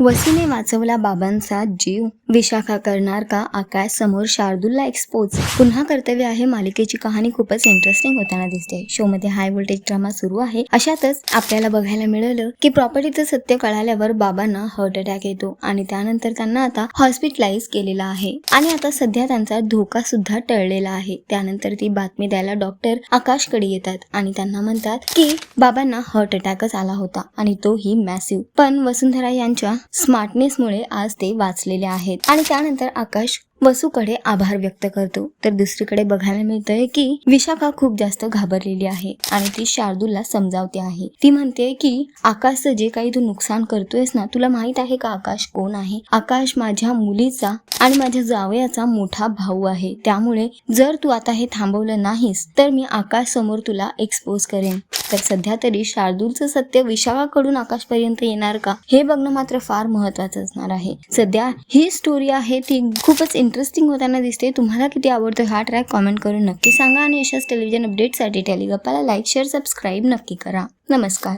वसीने वाचवला बाबांचा जीव. विशाखा करणार का? आकाश समोर शार्दूलला एक्सपोज पुन्हा कर्तव्य आहे मालिकेची कहाणी खूपच इंटरेस्टिंग होताना दिसते. शो मध्ये हाय व्होल्टेज ड्रामा सुरू आहे. अशातच आपल्याला बघायला मिळालं की प्रॉपर्टीचं सत्य कळाल्यावर बाबांना हार्ट अटॅक येतो आणि त्यानंतर त्यांना आता हॉस्पिटलाइज केलेला आहे. आणि आता सध्या त्यांचा धोका सुद्धा टळलेला आहे. त्यानंतर ती बातमी द्यायला डॉक्टर आकाशकडे येतात आणि त्यांना म्हणतात की बाबांना हार्ट अटॅकच आला होता आणि तोही मॅसिव्ह पण वसुंधरा यांच्या स्मार्टनेसमुळे आज ते वाचलेले आहेत. आणि त्यानंतर आकाश वसूकडे आभार व्यक्त करतो. तर दुसरीकडे बघायला मिळतंय की विशाखा खूप जास्त घाबरलेली आहे आणि ती शार्दूलला समजावते आहे. ती म्हणते की आकाशचं जे काही तू नुकसान करतोयस ना तुला माहीत आहे का आकाश कोण आहे? आकाश माझ्या मुलीचा आणि माझ्या जावयाचा मोठा भाऊ आहे. त्यामुळे जर तू आता हे थांबवलं नाहीस तर मी आकाश समोर तुला एक्सपोज करेन. तर सध्या तरी शार्दूलचं सत्य विशाखाकडून आकाशपर्यंत येणार का हे बघणं मात्र फार महत्वाचं असणार आहे. सध्या ही स्टोरी आहे ती खूपच इंटरेस्टिंग होताना दिसते तुम्हाला किती आवडतो हा ट्रॅक कॉमेंट करून नक्की सांगा आणि अशाच टेलिव्हिजन अपडेटसाठी टेलिगप्पाला लाईक शेअर सबस्क्राईब नक्की करा. नमस्कार.